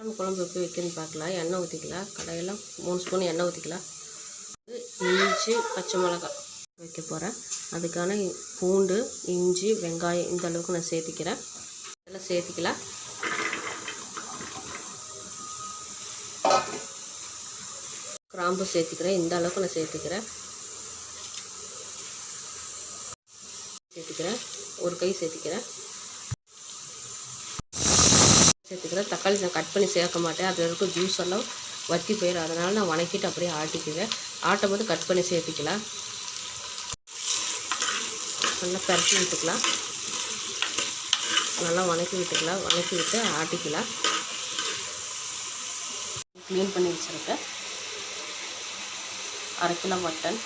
Mutton குழம்பு எப்படி வைக்கணும்னு பார்க்கலாம். எண்ணெய் ஊற்றிக்கலாம் கடையெல்லாம் மூணு ஸ்பூன் எண்ணெய் ஊற்றிக்கலாம் இஞ்சி பச்சை மிளகாய் வைக்க போகிறேன் அதுக்கான பூண்டு இஞ்சி வெங்காயம் இந்த அளவுக்கு நான் சேர்த்திக்கிறேன். இதெல்லாம் சேர்த்திக்கலாம். கிராம்பு சேர்த்துக்கிறேன். இந்த அளவுக்கு நான் சேர்த்துக்கிறேன். சேர்த்துக்கிறேன். ஒரு கை சேர்த்துக்கிறேன். சேர்த்துக்கிறேன் தக்காளி நான் கட் பண்ணி சேர்க்க மாட்டேன். அதில் இருக்க ஜூஸ் எல்லாம் வற்றி போயிடும் அதனால் நான் வணக்கிட்டு அப்படியே ஆட்டிக்குவேன். ஆட்டும் போது கட் பண்ணி சேர்த்துக்கலாம். நல்லா பரட்டி விட்டுக்கலாம். நல்லா வணக்கி விட்டுக்கலாம். வணக்கி விட்டு ஆட்டிக்கலாம். க்ளீன் பண்ணி வச்சுருக்கேன். அரை கிலோ மட்டன்.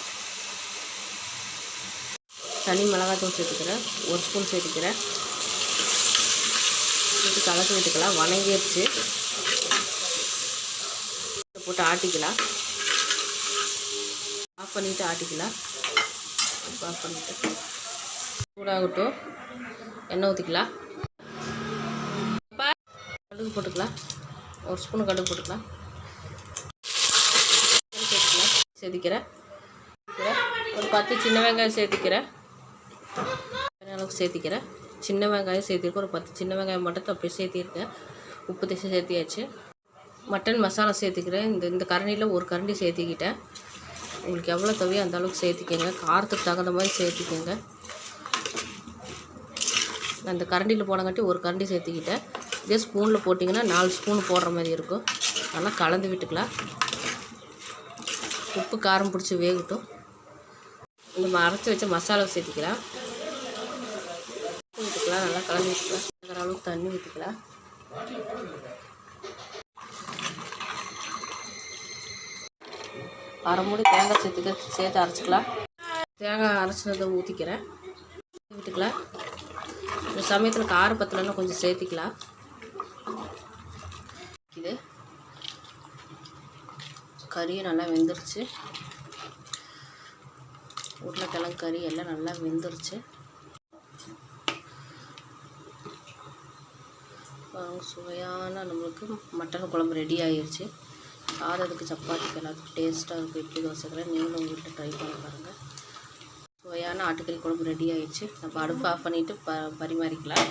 தனி மிளகாத்தூள் சேர்த்துக்கிறேன். ஒரு ஸ்பூன் சேர்த்துக்கிறேன். போட்டு கலக்கி விட்டுக்கலாம். வணங்கிடுச்சு போட்டு ஆட்டிக்கலாம். ஆஃப் பண்ணிவிட்டு ஆட்டிக்கலாம். ஆஃப் பண்ணிவிட்டு சூடாகட்டும். எண்ணெய் ஊற்றிக்கலாம் கடுகு போட்டுக்கலாம். ஒரு ஸ்பூன் கடுகு போட்டுக்கலாம். சேர்த்துக்கிறேன் சேர்த்திக்கிறேன் ஒரு பத்து சின்ன வெங்காயம் சேர்த்திக்கிறேன் அளவுக்கு சேர்த்திக்கிறேன் சின்ன வெங்காயம் சேர்த்திருக்கேன். ஒரு பத்து சின்ன வெங்காயம் மட்டும் அப்படியே சேர்த்திருக்கேன். உப்பு தேசி சேர்த்தியாச்சு. மட்டன் மசாலா சேர்த்துக்கிறேன். இந்த இந்த கரண்டியில் ஒரு கரண்டி சேர்த்திக்கிட்டேன். உங்களுக்கு எவ்வளோ தேவையோ அந்த அளவுக்கு சேர்த்திக்கோங்க. காரத்துக்கு தகுந்த மாதிரி சேர்த்திக்கோங்க. நான் இந்த கரண்டியில் போனங்காட்டி ஒரு கரண்டி சேர்த்திக்கிட்டேன். இதே ஸ்பூனில் போட்டிங்கன்னா நாலு ஸ்பூன் போடுற மாதிரி இருக்கும். நல்லா கலந்து விட்டுக்கலாம். உப்பு காரம் பிடிச்சி வேகட்டும். இந்த அரைச்சி வச்ச மசாலாவை சேர்த்திக்கலாம். ஊற்றிக்கலாம் நல்லா கலந்து விட்டுக்கலாம் இருக்கிற அளவுக்கு தண்ணி ஊற்றிக்கலாம் அரை மூடி தேங்காய் சேர்த்துக்க சேர்த்து அரைச்சிக்கலாம். தேங்காய் அரைச்சினதை ஊற்றிக்கிறேன் விட்டுக்கலாம் இந்த சமயத்தில் கார பத்தலைன்னா கொஞ்சம் சேர்த்திக்கலாம். இது. கறியும் நல்லா வெந்துருச்சு. உருளைக்கிழங்கு கறி எல்லாம் நல்லா வெந்துருச்சு. சுவையான நம்மளுக்கு மட்டன் குழம்பு ரெடி ஆகிடுச்சு சாதத்துக்கு சப்பாத்திக்கு எல்லாத்துக்கும் டேஸ்ட்டாக இருக்கும். இட்லி தோசைக்கெல்லாம் நீங்களும் உங்கள் வீட்டில் ட்ரை பண்ணி பாருங்கள் சுவையான ஆட்டுக்கறி குழம்பு ரெடி ஆகிடுச்சு நம்ம அடுப்பு ஆஃப் பண்ணிவிட்டு ப பரிமாறிக்கலாம்.